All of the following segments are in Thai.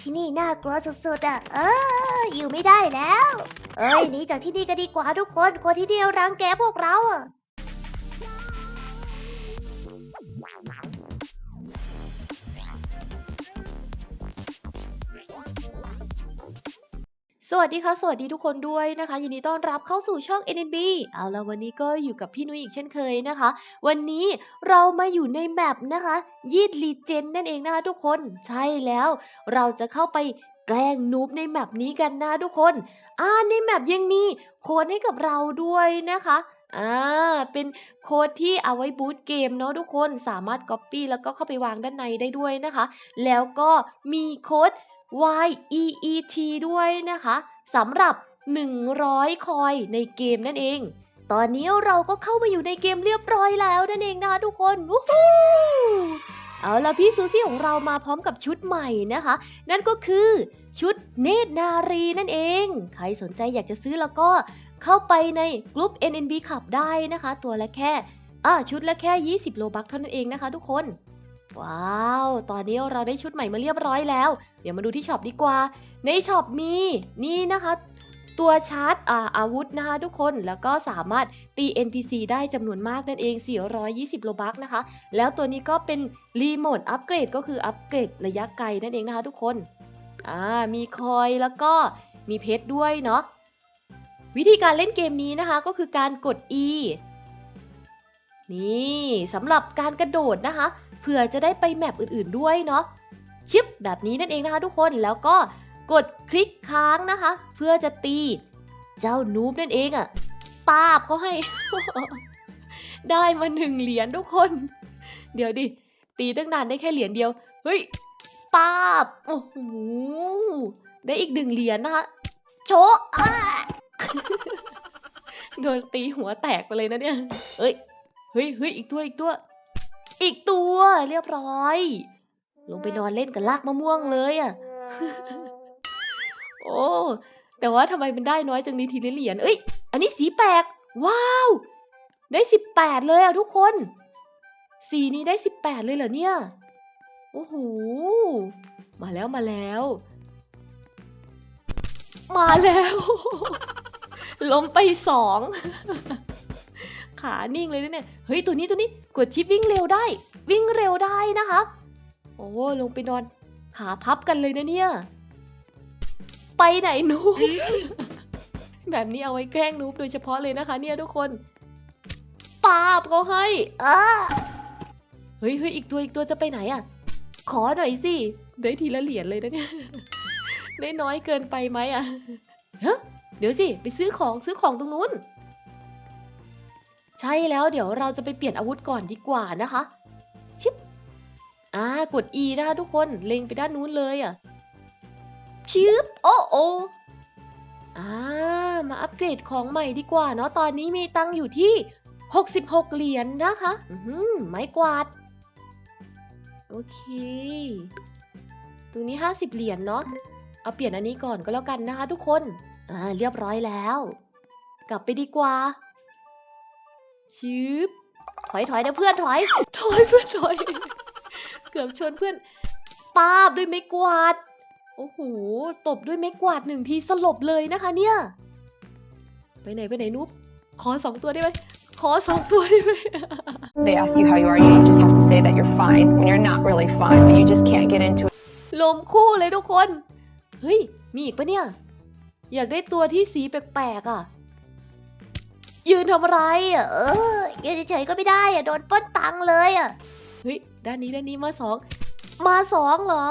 ที่นี่น่ากลัวสุดๆอะ เออ อยู่ไม่ได้แล้ว เอ้ยหนีจากที่นี่ก็ดีกว่าทุกคน คนที่เดียวรังแกพวกเราอะ สวัสดีค่ะ สวัสดีทุกคนด้วยนะคะ ยินดีต้อนรับเข้าสู่ช่อง NNB เอาละวันนี้ก็อยู่กับพี่นุ้ยอีกเช่นเคยนะคะ วันนี้เรามาอยู่ในแมปนะคะยีดลีเจนนั่นเองนะคะทุกคนใช่แล้วเราจะเข้าไปแกล้งนูบในแมปนี้กันนะทุกคนอ่าในแมปยังมีโค้ดให้กับเราด้วยนะคะอ่าเป็นโค้ดที่เอาไว้บูตเกมเนาะทุกคนสามารถ Copy แล้วก็เข้าไปวางด้านในได้ด้วยนะคะ แล้วก็มีโค้ด Y E E T ด้วยนะคะสำหรับ 100 คอยในเกมนั่นเอง ตอนนี้เราก็เข้ามาอยู่ในเกมเรียบร้อยแล้วนั่นเองนะคะทุกคนวู้ฮู้เอาละพี่ซูซี่ของเรามาพร้อมกับชุดใหม่นะคะ นั่นก็คือชุดเนตรนารีนั่นเอง ใครสนใจอยากจะซื้อแล้วก็เข้าไปในกลุ่ม NNB ขับได้นะคะ ตัวละแค่อ่าชุดละแค่ 20 โลบักเท่านั้นเองนะคะทุกคน ว้าว ตอนนี้เราได้ชุดใหม่มาเรียบร้อยแล้ว เดี๋ยวมาดูที่ช็อปดีกว่า ในช็อปมีนี่นะคะ ตัวชาร์จอาอาวุธนะคะทุกคน แล้วก็สามารถตี NPC ได้จำนวนมากนั่นเอง 420 โลบักนะคะ แล้วตัวนี้ก็เป็นรีโมทอัปเกรดก็คืออัปเกรดระยะไกลนั่นเองนะคะทุกคน อ่า มีคอยแล้วก็มีเพชรด้วยเนาะ วิธีการเล่นเกมนี้นะคะก็คือการกด E นี่สำหรับการกระโดดนะคะ ผื่อจะได้ไปแมปอื่นๆด้วยเนาะชิปแบบนี้นั่นเองนะคะทุกคนแล้วก็กดคลิกค้างนะคะ เพื่อจะตี เจ้านูบนั่นเองอะ่ะปาบเขาให้ ได้มาหนึ่งเหรียญทุกคน เดี๋ยวดิ ตีตั้งนานได้แค่เหรียญเดียว เฮ้ยปาบโอ้โหได้อีกหนึ่งเหรียญนะคะ โชะอะโดนตีหัวแตกไปเลยนะเนี่ย เอ้ย เฮ้ยเฮ้ยอีกตัวอีกตัว อีกตัวเรียบร้อย ลงไปนอนเล่นกับลากมะม่วงเลยอะ โอ้ แต่ว่าทำไมมันได้น้อยจังนี้ทีละเหรียญเอ้ย อันนี้สีแปลก ว้าว ได้สิบแปดเลยอะทุกคน สีนี้ได้สิบแปดเลยเหรอเนี่ย โอ้โห มาแล้วมาแล้ว มาแล้วล้มไปสอง ขานิ่งเลยนะเนี่ยเฮ้ยตัวนี้ตัวนี้กดชิปวิ่งเร็วได้ วิ่งเร็วได้นะคะ โอ้ลงไปนอน ขาพับกันเลยนะเนี่ย ไปไหนหนูแบบนี้เอาไว้แกล้งนูบโดยเฉพาะเลยนะคะ เนี่ยทุกคนปาบเขาให้เออเฮ้ยเฮ้ยอีกตัวอีกตัวจะไปไหนอะขอหน่อยสิได้ทีละเหรียญเลยนะเนี่ยได้น้อยเกินไปไหมอะฮะเดี๋ยวสิ ไปซื้อของซื้อของตรงนู้น ใช่แล้วเดี๋ยวเราจะไปเปลี่ยนอาวุธก่อนดีกว่านะคะ ชิปอ่ากด E นะคะทุกคนเล็งไปด้านนู้นเลยอะชิปโอ้โออ่ามาอัปเกรดของใหม่ดีกว่าเนาะตอนนี้มีตังอยู่ที่ 66 เหรียญนะคะอือหือไม้กวาด โอเค ตรงนี้ 50 เหรียญเนาะเอาเปลี่ยนอันนี้ก่อนก็แล้วกันนะคะทุกคน อ่าเรียบร้อยแล้ว กลับไปดีกว่า ชืบถอยถอยนะเพื่อนถอยถอยเพื่อนถอย เกือบชนเพื่อนปาบด้วยไม้กวาด โอ้โห ตบด้วยไม้กวาดหนึ่งทีสลบเลยนะคะเนี่ย ไปไหนไปไหนนุ๊บขอสองตัวได้ไหมขอสองตัวได้ไหม They ask you how you are, you just have to say that you're fine when you're not really fine, but you just can't get into it. ลมคู่เลยทุกคน เฮ้ย มีอีกปะเนี่ย อยากได้ตัวที่สีแปลกๆอะ ยืนทำอะไรอะเออยืนเฉยๆก็ไม่ได้อะโดนปล้นตังค์เลยอะเฮ้ยด้านนี้ด้านนี้มาสองมาสองเหรอ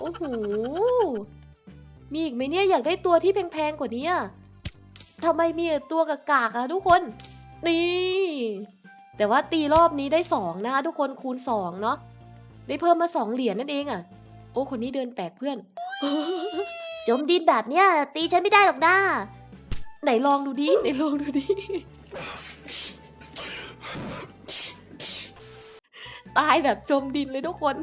โอ้โหมีอีกไหมเนี่ยอยากได้ตัวที่แพงๆกว่านี้อะทำไมมีแต่ตัวกากๆอะทุกคน นี่ แต่ว่าตีรอบนี้ได้สองนะคะทุกคนคูณสองเนาะได้เพิ่มมาสองเหรียญนั่นเองอะโอ้คนนี้เดินแปลกเพื่อน จมดินแบบเนี้ยตีฉันไม่ได้หรอกนะ ไหนลองดูดิไหนลองดูดิตายแบบจมดินเลยทุกคน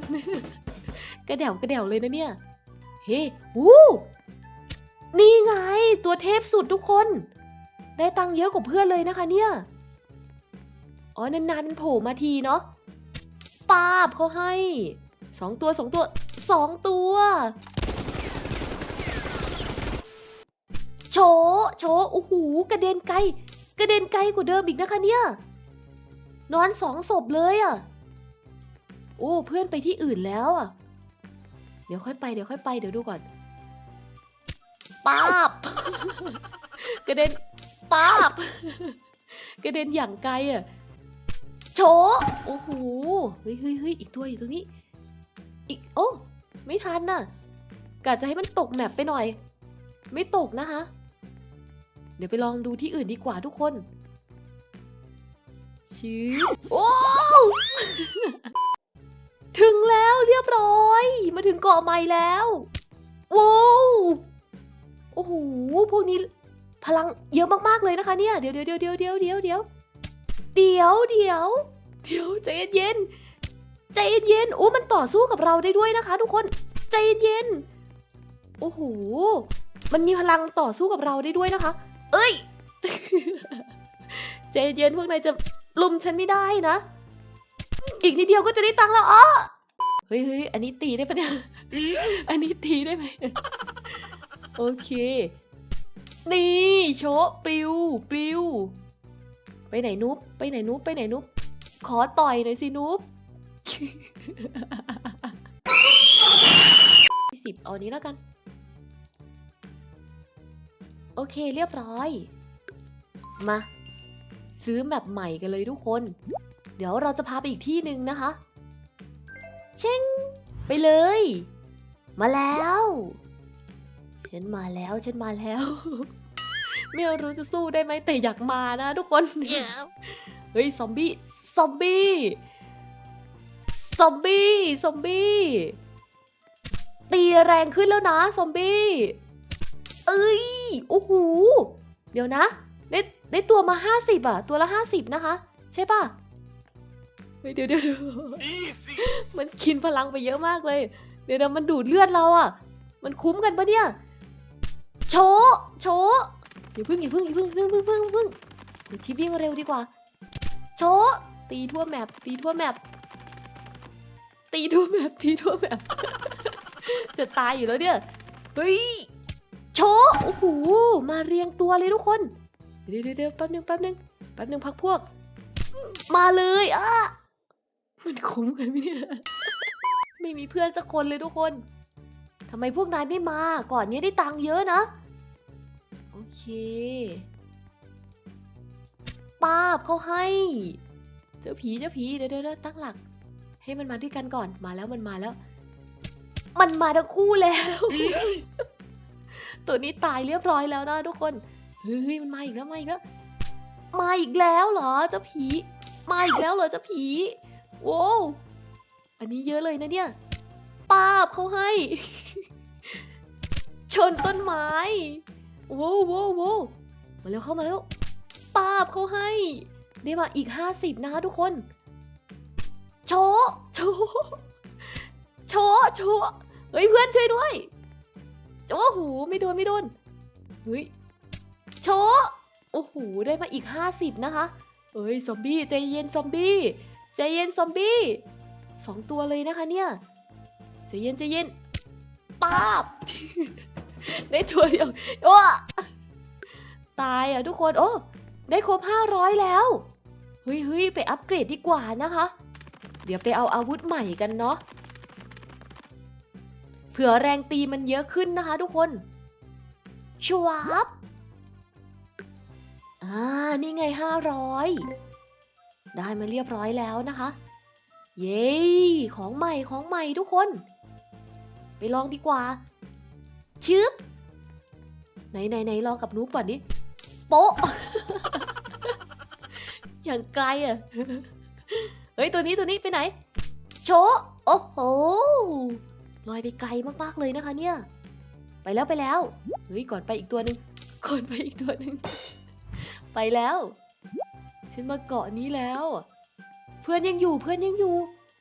กระเดี่ยวกระเดี่ยวเลยนะเนี่ย เฮ้วู้นี่ไง ตัวเทพสุดทุกคน ได้ตังค์เยอะกว่าเพื่อนเลยนะคะเนี่ย อ๋อนานๆมันโผล่มาทีเนาะป้าบเขาให้สองตัวสองตัวสองตัว โชโชโอ้โหกระเด็นไกล กระเด็นไกลกว่าเดิมอีกนะคะเนี่ย นอนสองศพเลยอะ่ะ โอ้เพื่อนไปที่อื่นแล้วอะ่ะ เดี๋ยวค่อยไปเดี๋ยวค่อยไปเดี๋ยวดูก่อนป้าบ กระเด็นป้าบ กระเด็นอย่างไกลอะ่ะ โชโอ้โห เฮ้ยเฮ้ยเฮ้ยอีกตัวอยู่ตรงนี้ อีก โอ้ ไม่ทันน่ะกะจะให้มันตกแมปไปหน่อย ไม่ตกนะคะ เดี๋ยวไปลองดูที่อื่นดีกว่าทุกคนชิวโอ้ถึงแล้วเรียบร้อย มาถึงเกาะใหม่แล้วว้าวโอ้โหพวกนี้พลังเยอะมากๆเลยนะคะเนี่ยเดี๋ยวเดี๋ยวเดี๋ยวเดี๋ยวเดี๋ยวเดี๋ยวเดี๋ยวเดี๋ยวเดี๋ยวใจเย็นๆใจเย็นๆโอ้มันต่อสู้กับเราได้ด้วยนะคะ ทุกคนใจเย็นๆโอ้โหมันมีพลังต่อสู้กับเราได้ด้วยนะคะ เอ้ย ใจเย็นพวกนายจะลุมฉันไม่ได้นะ อีกนิดเดียวก็จะได้ตังค์แล้วอ๋อเฮ้ยเฮ้ยอันนี้ตีได้ปะเนี่ย อันนี้ตีได้ไหม โอเค นี่โชะปลิวปลิว ไปไหนนุ๊บไปไหนนุ๊บไปไหนนุ๊บขอต่อยหน่อยสินุ๊บสิบเอาอันนี้แล้วกัน โอเคเรียบร้อย มา ซื้อแมปใหม่กันเลยทุกคน เดี๋ยวเราจะพาไปอีกที่หนึ่งนะคะ เช่งไปเลย มาแล้วฉันมาแล้วฉันมาแล้ว ไม่รู้จะสู้ได้ไหมแต่อยากมานะทุกคนเฮ้ยซอมบี้ซอมบี้ซอมบี้ซอมบี้ตีแรงขึ้นแล้วนะซอมบี้เอ้ย โอ้โหเดี๋ยวนะ ได้ได้ตัวมาห้าสิบอะตัวละห้าสิบนะคะ ใช่ปะเฮ้ยเดี๋ยวเดี๋ยวเดี๋ยวมันกินพลังไปเยอะมากเลย เดี๋ยวเดี๋ยวมันดูดเลือดเราอะมันคุ้มกันปะเนี่ย โชว์โชว์อย่าพึ่งอย่าพึ่งอย่าพึ่งอย่าพึ่งพึ่งพึ่งพึ่งเดี๋ยวชิปวิ่งเร็วดีกว่า โชว์ตีทั่วแมปตีทั่วแมปตีทั่วแมปตีทั่วแมปจะตายอยู่แล้วเนี่ย เฮ้ย โชว์โอ้โหมาเรียงตัวเลยทุกคนเดี๋ยวเดี๋ยวเดี๋ยวแป๊บนึงแป๊บนึงแป๊บนึงพักพวก มาเลยอะมันคุ้มกันไหมเนี่ยไม่มีเพื่อนสักคนเลยทุกคนทำไมพวกนายไม่มาก่อนนี้ได้ตังค์เยอะนะ โอเคป้าบเขาให้ เจ้าผีเจ้าผีเดี๋ยวเดี๋ยวเดี๋ยวตั้งหลัก ให้มันมาด้วยกันก่อนมาแล้วมันมาแล้ว มันมาทั้งคู่แล้ว ตัวนี้ตายเรียบร้อยแล้วนะทุกคนเฮ้ยมันมาอีกแล้วมาอีกแล้วมาอีกแล้วเหรอเจ้าผีมาอีกแล้วเหรอเจ้าผีโว้วอันนี้เยอะเลยนะเนี่ยปาบเขาให้ ชนต้นไม้โว้วโว้วโว้วมาเร็วเข้ามาแล้วปาบเขาให้ได้มาอีกห้าสิบนะคะทุกคน โชว์โชว์โชว์โชว์เฮ้ยเพื่อนช่วยด้วย โอ้โหไม่โดนไม่โดนเฮ้ยโชว์โอ้โหได้มาอีก 50 นะคะ เอ้ยซอมบี้ใจเย็นซอมบี้ใจเย็นซอมบี้สองตัวเลยนะคะเนี่ยใจเย็นใจเย็นป้าบได้ตัวเดียวโอ้ตายอะทุกคนโอ้ได้ครบ 500 แล้วเฮ้ยเฮ้ยไปอัปเกรดดีกว่านะคะ เดี๋ยวไปเอาอาวุธใหม่กันเนาะ เผื่อแรงตีมันเยอะขึ้นนะคะทุกคนชวับอ่า นี่ไงห้าร้อยได้มาเรียบร้อยแล้วนะคะ เย้ของใหม่ของใหม่ทุกคน ไปลองดีกว่า ชึบ ไหนไหนไหนลองกับนูบก่อนดิโป๊ะ อย่างไกลอะ เฮ้ย ตัวนี้ตัวนี้ไปไหน โชโอ้โห ลอยไปไกลมากๆเลยนะคะเนี่ย ไปแล้วไปแล้ว เฮ้ยก่อนไปอีกตัวหนึ่งก่อนไปอีกตัวหนึ่งไปแล้ว ฉันมาเกาะนี้แล้ว เพื่อนยังอยู่เพื่อนยังอยู่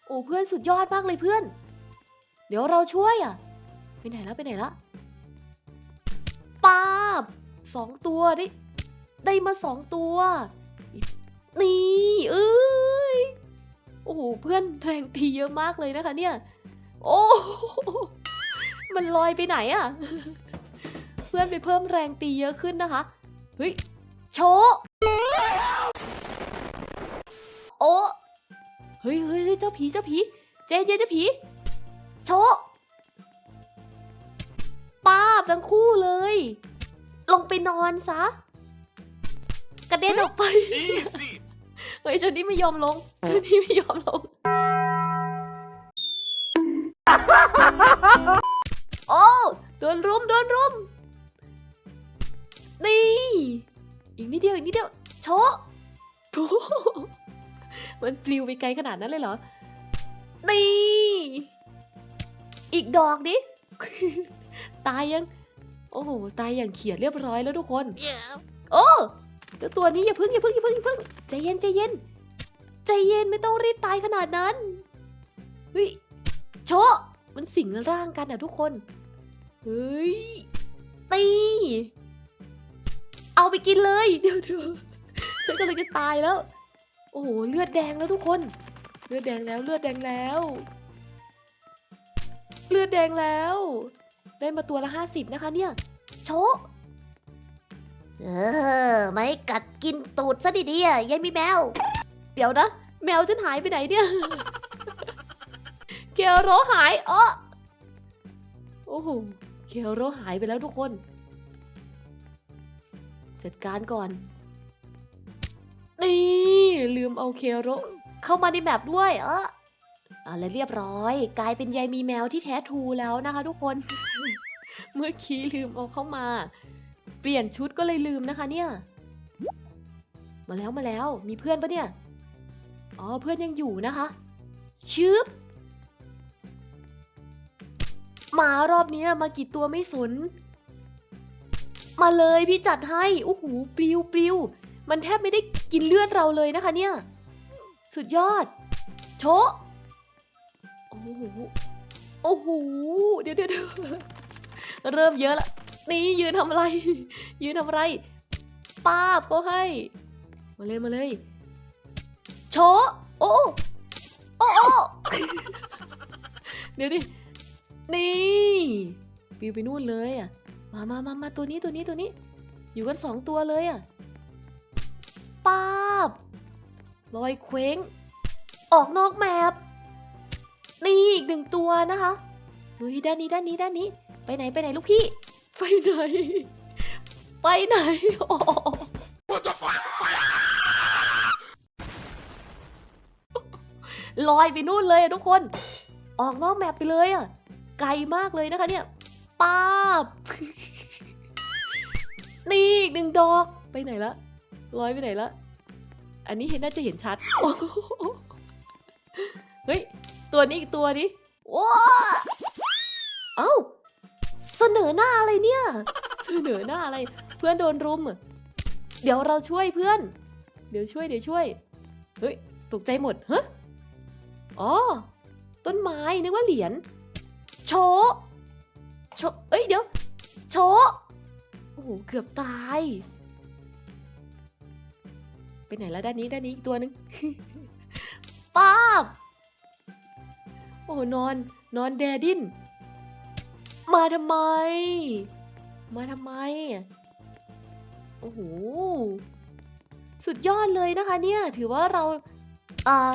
โอ้เพื่อนสุดยอดมากเลยเพื่อน เดี๋ยวเราช่วยอะ ไปไหนแล้วไปไหนละป้าบสองตัวได้ได้มาสองตัว นี่เอ้ยโอ้โหเพื่อนแรงตีเยอะมากเลยนะคะเนี่ย โอ้ มันลอยไปไหนอะพื่อนไปเพิ่มแรงตีเยอะขึ้นนะคะ เฮ้ย โชะโอ้เฮ้ยเฮ้ยเฮ้ยเจ้าผีเจ้าผีเจเย็นเจ้าผี โชะป้าบทั้งคู่เลย ลงไปนอนซะ กระเด็นออกไป Easy. เฮ้ยชนนี้ไม่ยอมลงชนนี้ไม่ยอมลง อีกนิดเดียวอีกนิดเดียวโชะโถมันปลิวไปไกลขนาดนั้นเลยเหรอ นี่ อีกดอกดิ ตายยัง โอ้โห ตายอย่างเขียดเรียบร้อยแล้วทุกคน Yeah. โอ้เจ้าตัวนี้อย่าพึ่งอย่าพึ่งอย่าพึ่งอย่าพึ่งใจเย็นใจเย็น ใจเย็นไม่ต้องรีบตายขนาดนั้นเฮ้ยโชะมันสิงร่างกันอะทุกคน เฮ้ย ตี เอาไปกินเลย เดี๋ยวเดี๋ยวฉันกำลังจะตายแล้ว โอ้โหเลือดแดงแล้วทุกคน เลือดแดงแล้วเลือดแดงแล้ว เลือดแดงแล้ว ได้มาตัวละห้าสิบนะคะเนี่ย โชะเออไม่กัดกินตูดซะดีๆอะยายมีแมว เดี๋ยวนะ แมวฉันหายไปไหนเนี่ยเกลโรหายเออโอ้โหเกลโรหายไปแล้วทุกคน จัดการก่อน นี่ ลืมเอาเคโรเข้ามาในแมปด้วย เอออะแล้วเรียบร้อย กลายเป็นยายมีแมวที่แท้ทูแล้วนะคะทุกคน เมื่อกี้ลืมเอาเข้ามา เปลี่ยนชุดก็เลยลืมนะคะเนี่ย มาแล้วมาแล้วมีเพื่อนปะเนี่ย อ๋อเพื่อนยังอยู่นะคะชึบหมารอบนี้มากี่ตัวไม่สน มาเลยพี่จัดให้โอ้โหปลิวปลิวมันแทบไม่ได้กินเลือดเราเลยนะคะเนี่ย สุดยอด โชะโอ้โหโอ้โหเดี๋ยวเดี๋ยวเริ่มเยอะละนี่ยืนทำอะไร ยืนทำอะไรป้าบก็ให้ มาเลยมาเลย โชะโอ้โอ้โอ้เดี๋ยวดินี่ปิวไปนู่นเลยอะ มามามามาตัวนี้ตัวนี้ตัวนี้ อยู่กันสองตัวเลยอะป้าบลอยเคว้ง ออกนอกแมปนี่อีกหนึ่งตัวนะคะเฮ้ยด้านนี้ด้านนี้ด้านนี้ ไปไหนไปไหนลูกพี่ ไปไหน ไปไหนโอ้ลอยไปนู่นเลยทุกคน ออกนอกแมปไปเลยอะไกลมากเลยนะคะเนี่ย ป้าบ นี่อีกหนึ่งดอกไปไหนละลอยไปไหนละอันนี้เห็นน่าจะเห็นชัดโอ้โหเฮ้ยตัวนี้อีกตัวนี้ว้าเอ้าเสนอหน้าอะไรเนี่ยเสนอหน้าอะไร เพื่อนโดนรุมอะเดี๋ยวเราช่วยเพื่อน เดี๋ยวช่วยเดี๋ยวช่วยเฮ้ยตกใจหมดฮะอ๋อต้นไม้นึกว่าเหรียญโชะโชะเอ้ยเดี๋ยวโชะ โอ้โห เกือบตาย ไปไหนแล้วด้านนี้ด้านนี้อีกตัวหนึ่งป้าบ โอ้โหนอน นอนแดดิน มาทำไม มาทำไม โอ้โห สุดยอดเลยนะคะเนี่ย ถือว่าเรา อ่า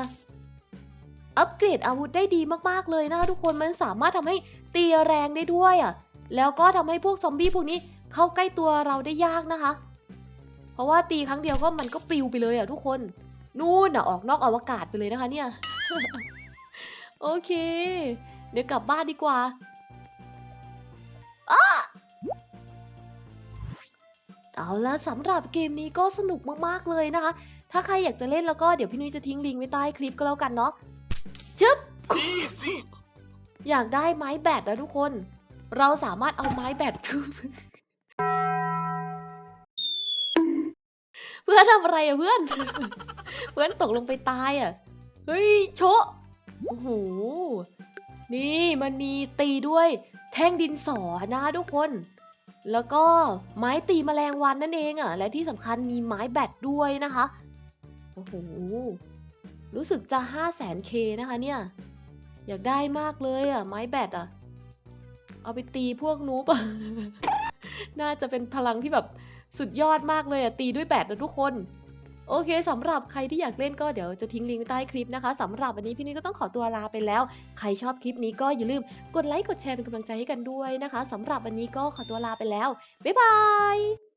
อัปเกรดอาวุธได้ดีมากๆเลยนะคะทุกคนมันสามารถทำให้ตีแรงได้ด้วยอะแล้วก็ทำให้พวกซอมบี้พวกนี้ เข้าใกล้ตัวเราได้ยากนะคะ เพราะว่าตีครั้งเดียวก็มันก็ปลิวไปเลยอะทุกคน นู่นอะออกนอกอวกาศไปเลยนะคะเนี่ย โอเค เดี๋ยวกลับบ้านดีกว่าอ้าเอาละสำหรับเกมนี้ก็สนุกมากๆเลยนะคะ ถ้าใครอยากจะเล่นแล้วก็เดี๋ยวพี่นุ้ยจะทิ้งลิงก์ไว้ใต้คลิปก็แล้วกันเนาะชึบ Easy. อยากได้ไม้แบตนะทุกคน เราสามารถเอาไม้แบตเพื่อนทำอะไรอะเพื่อน เพื่อนตกลงไปตายอะเฮ้ยโชะโอ้โห นี่มันมีตีด้วยแท่งดินสอนะทุกคน แล้วก็ไม้ตีแมลงวันนั่นเองอะและที่สำคัญมีไม้แบตด้วยนะคะ โอ้โห รู้สึกจะ 5 0 0 0 0 0เคนะคะเนี่ย อยากได้มากเลยอะ ไม้แบตอะ เอาไปตีพวกนูปอะน่าจะเป็นพลังที่แบบ สุดยอดมากเลยอะตีด้วยแบดนะทุกคน โอเคสำหรับใครที่อยากเล่นก็เดี๋ยวจะทิ้งลิงก์ใต้คลิปนะคะสำหรับวันนี้พี่นุ้ยก็ต้องขอตัวลาไปแล้ว ใครชอบคลิปนี้ก็อย่าลืมกดไลค์กดแชร์เป็นกำลังใจให้กันด้วยนะคะสำหรับวันนี้ก็ขอตัวลาไปแล้วบ๊ายบาย